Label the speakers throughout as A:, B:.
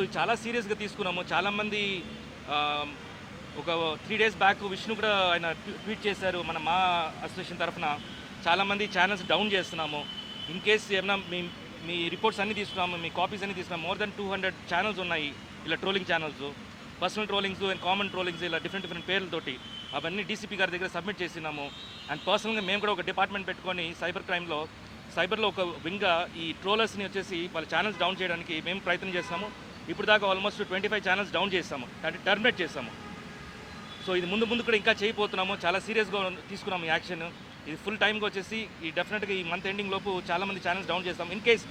A: So చాలా సీరియస్గా తీసుకున్నాము. చాలామంది ఒక త్రీ డేస్ బ్యాక్ విష్ణు కూడా ఆయన ట్వీట్ చేశారు మన మా అసోసియేషన్ తరఫున చాలామంది ఛానల్స్ డౌన్ చేస్తున్నాము. ఇన్ కేస్ ఏమన్నా మీ మీ రిపోర్ట్స్ అన్నీ తీసుకున్నాము మీ కాపీస్ అన్ని తీసుకున్నాము more then two hundred channels ఉన్నాయి ఇలా trolling channels personal trollings and common trollings ఇలా డిఫరెంట్ డిఫరెంట్ పేర్లతోటి అవన్నీ డీసీపీ గారి దగ్గర సబ్మిట్ చేసినాము. అండ్ పర్సనల్గా మేము కూడా ఒక డిపార్ట్మెంట్ పెట్టుకొని సైబర్ క్రైమ్లో సైబర్లో ఒక వింగ్గా ఈ ట్రోలర్స్ని వచ్చేసి వాళ్ళ ఛానల్స్ డౌన్ చేయడానికి మేము ప్రయత్నం చేస్తాము. ఇప్పుడు దాకా almost twenty five channels down చేస్తాము అంటే టర్మినేట్ చేస్తాము సో ఇది ముందు ముందు కూడా ఇంకా చేయబోతున్నాము. చాలా సీరియస్గా తీసుకున్నాము ఈ యాక్షన్ ఇది ఫుల్ టైంకి వచ్చేసి ఈ డెఫినెట్గా ఈ మంత్ ఎండింగ్ లోపు చాలామంది ఛానల్స్ డౌన్ చేస్తాం ఇన్ కేస్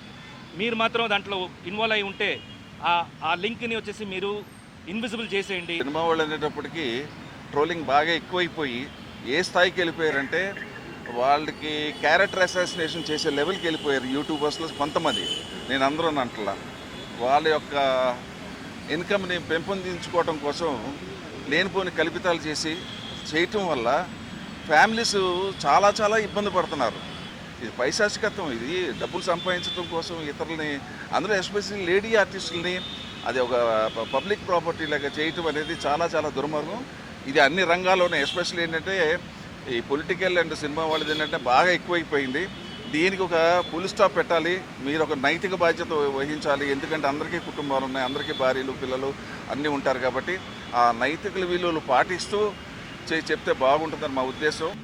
A: మీరు మాత్రం దాంట్లో ఇన్వాల్వ్ అయి ఉంటే ఆ ఆ లింక్ని వచ్చేసి మీరు ఇన్విజిబుల్ చేసేయండి.
B: సినిమా వాళ్ళు అనేటప్పటికీ ట్రోలింగ్ బాగా ఎక్కువైపోయి ఏ స్థాయికి వెళ్ళిపోయారంటే వాళ్ళకి క్యారెక్టర్ అసాసినేషన్ చేసే లెవెల్కి వెళ్ళిపోయారు యూట్యూబర్స్లో కొంతమంది. నేను అందరూ అంటలా. వాళ్ళ యొక్క ఇన్కమ్ని పెంపొందించుకోవటం కోసం లేనిపోని కల్పితాలు చేసి చేయటం వల్ల ఫ్యామిలీస్ చాలా చాలా ఇబ్బంది పడుతున్నారు. ఇది పైశాచికత్వం ఇది డబ్బులు సంపాదించడం కోసం ఇతరులని అందులో ఎస్పెషల్లీ లేడీ ఆర్టిస్టులని అది ఒక పబ్లిక్ ప్రాపర్టీ లాగా చేయటం అనేది చాలా చాలా దుర్మార్గం. ఇది అన్ని రంగాల్లోనే ఎస్పెషల్లీ ఏంటంటే ఈ పొలిటికల్ అండ్ సినిమా వాళ్ళది ఏంటంటే బాగా ఎక్కువైపోయింది. దీనికి ఒక ఫుల్ స్టాప్ పెట్టాలి. మీరు ఒక నైతిక బాధ్యత వహించాలి. ఎందుకంటే అందరికీ కుటుంబాలు ఉన్నాయి అందరికీ భార్యలు పిల్లలు అన్నీ ఉంటారు కాబట్టి ఆ నైతిక విలువలు పాటిస్తూ చే- చెప్తే బాగుంటుందని మా ఉద్దేశం.